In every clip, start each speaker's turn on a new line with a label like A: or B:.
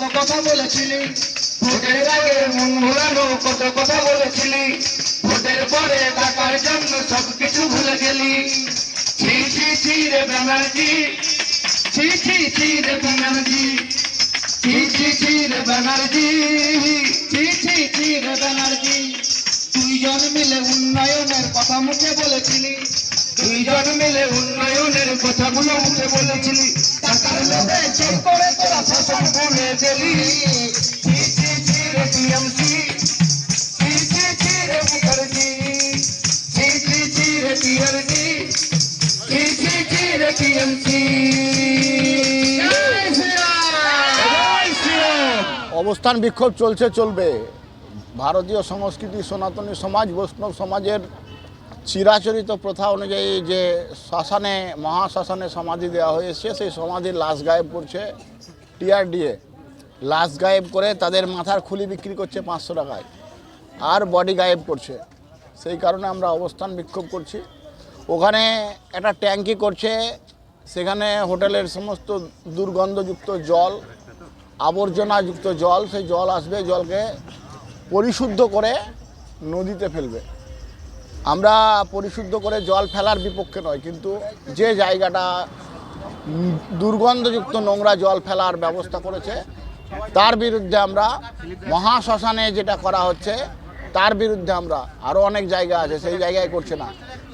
A: কত কথা বলেছিলি। ভোটের আগে মন কত কথা বলেছিলি। ভোটের পরে টাকার জন্য সবকিছু ভুলে গেলি। ছি ছি ছি ছি ছি রে ছি ছি রে ছি ছি ছি রে দুইজন মিলে উন্নয়নের কথা মুখে বলেছিলি। দুইজন মিলে উন্নয়নের কথাগুলো মুখে বলেছিলি। রে টিএমসি
B: অবস্থান বিক্ষোভ চলছে চলবে। ভারতীয় সংস্কৃতি সনাতনী সমাজ বৈষ্ণব সমাজের চিরাচরিত প্রথা অনুযায়ী যে শ্মশানে মহাশ্মশানে সমাধি দেওয়া হয়েছে সেই সমাধির লাশ গায়েব করছে টিআরডিএ লাশ গায়েব করে তাদের মাথার খুলি বিক্রি করছে পাঁচশো টাকায়। আর বডি গায়েব করছে। সেই কারণে আমরা অবস্থান বিক্ষোভ করছি। ওখানে একটা ট্যাঙ্কি করছে, সেখানে হোটেলের সমস্ত দুর্গন্ধযুক্ত জল, আবর্জনাযুক্ত জল, সেই জল আসবে, জলকে পরিশুদ্ধ করে নদীতে ফেলবে। আমরা পরিশুদ্ধ করে জল ফেলার বিপক্ষে নয়, কিন্তু যে জায়গাটা দুর্গন্ধযুক্ত নোংরা জল ফেলার ব্যবস্থা করেছে, তার বিরুদ্ধে আমরা মহাশ্মশানে যেটা করা হচ্ছে তার বিরুদ্ধে আমরা আরও অনেক জায়গা আছে, সেই জায়গায় করছে না।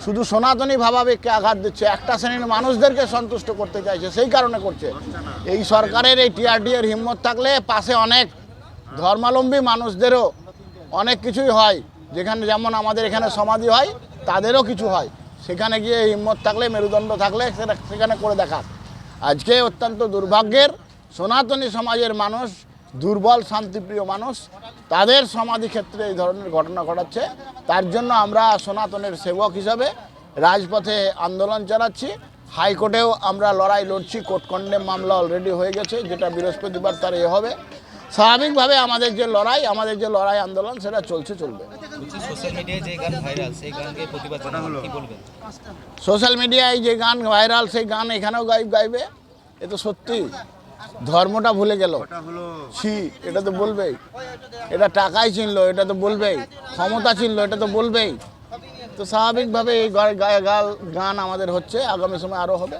B: শুধু সনাতনী ভাবাবেগকে আঘাত দিচ্ছে, একটা শ্রেণির মানুষদেরকে সন্তুষ্ট করতে চাইছে, সেই কারণে করছে। এই সরকারের এই টিআরডি এর হিম্মত থাকলে পাশে অনেক ধর্মাবলম্বী মানুষদেরও অনেক কিছুই হয়। যেখানে যেমন আমাদের এখানে সমাধি হয়, তাদেরও কিছু হয়। সেখানে গিয়ে হিম্মত থাকলে, মেরুদণ্ড থাকলে সেখানে করে দেখা আজকে অত্যন্ত দুর্ভাগ্যের সনাতনী সমাজের মানুষ দুর্বল শান্তিপ্রিয় মানুষ তাদের সমাধি ক্ষেত্রে এই ধরনের ঘটনা ঘটাচ্ছে। তার জন্য আমরা সনাতনের সেবক হিসাবে রাজপথে আন্দোলন চালাচ্ছি। হাইকোর্টেও আমরা লড়াই লড়ছি কোর্ট কন্ডেম মামলা অলরেডি হয়ে গেছে যেটা বৃহস্পতিবার তার এ হবে। স্বাভাবিকভাবে আমাদের যে লড়াই আমাদের যে লড়াই আন্দোলন সেটা চলছে চলবে।
C: সোশ্যাল মিডিয়ায় যে গান ভাইরাল সেই গানকে প্রতিবাদ জানানো কি বলবেন?
B: সোশ্যাল মিডিয়ায় যে গান ভাইরাল সেই গান এখানেও গাইব গাইবে। এ তো সত্যি। ধর্মটা ভুলে গেল। ছি এটা তো বলবেই। এটা টাকাই চিনলো এটা তো বলবেই। ক্ষমতা চিনলো এটা তো বলবেই। তো স্বাভাবিকভাবে এই গাল গান আমাদের হচ্ছে আগামী সময় আরও হবে।